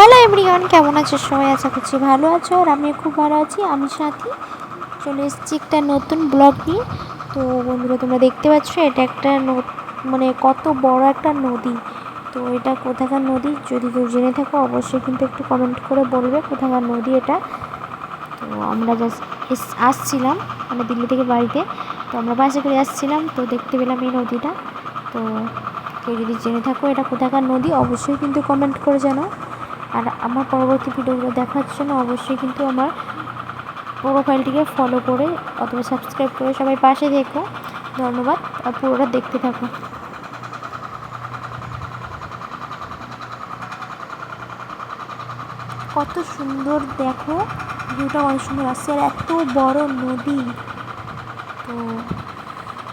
Hello everyone, কেমন আছো? সবাই আশা করছি ভালো আছো আর আমি খুব ভালো আছি। আমি সাথী। চলে এসেছি একটা নতুন ব্লগ নিয়ে। তো বন্ধুরা, তোমরা দেখতে পাচ্ছ, এটা একটা মানে কত বড় একটা নদী। তো এটা কোথাকার নদী? যদি কেউ জেনে থাকো, অবশ্যই কিন্তু একটু কমেন্ট করে বলবে কোথাকার নদী এটা। তো আমরা জাস্ট আসছিলাম মানে দিল্লি থেকে বাড়িতে। তো আমরা বাসে করে আসছিলাম, তো দেখতে পেলাম এই নদীটা। তো কেউ যদি জেনে থাকো এটা কোথাকার নদী, অবশ্যই কিন্তু কমেন্ট করে জানাও। আর আমার পরবর্তী ভিডিওগুলো দেখার জন্য অবশ্যই কিন্তু আমার প্রোফাইলটিকে ফলো করে অথবা সাবস্ক্রাইব করে সবাই পাশে দেখো ধন্যবাদ আর পুরোটা দেখতে থাকো। কত সুন্দর দেখো ভিউটা অনেক সুন্দর আসছে আর এত বড় নদী। তো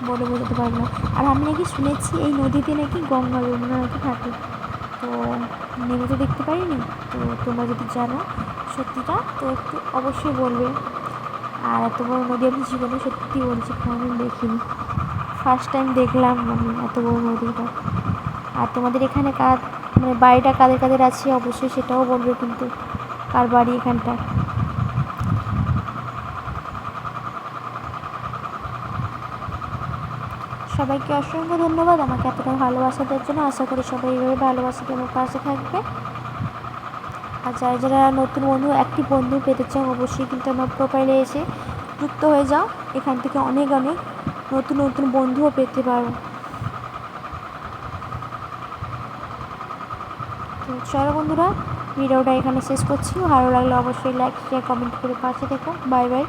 বলে বোঝাতে পারব না। আর আমি নাকি শুনেছি এই নদীতে নাকি গঙ্গা যমুনা নাকি থাকে। তো নেমে তো দেখতে পারিনি? তো তোমরা যদি জানো সত্যিটা, তো একটু অবশ্যই বলবে। আর এত বড় নদী আমি জীবনে সত্যি বলছি, কোনোদিন দেখিনি। ফার্স্ট টাইম দেখলাম আমি এত বড় নদীটা। আর তোমাদের এখানে কার মানে বাড়িটা কাদের কাদের আছে? অবশ্যই সেটাও বলবে কিন্তু, কার বাড়ি এখানটা? সবাইকে অসংখ্য ধন্যবাদ আমাকে এতটা ভালোবাসা দেওয়ার জন্য। আশা করি সবাই এইভাবে ভালোবাসা দিয়ে আমার পাশে থাকবে। আর যারা যারা নতুন বন্ধু, একটি বন্ধু পেতে চাও, অবশ্যই কিন্তু আমার প্রোফাইলে এসে যুক্ত হয়ে যাও। এখান থেকে অনেক অনেক নতুন নতুন বন্ধুও পেতে পারো। চলো বন্ধুরা ভিডিওটা এখানে শেষ করছি। ভালো লাগলে অবশ্যই লাইক শেয়ার কমেন্ট করে পাশে থেকো। Bye bye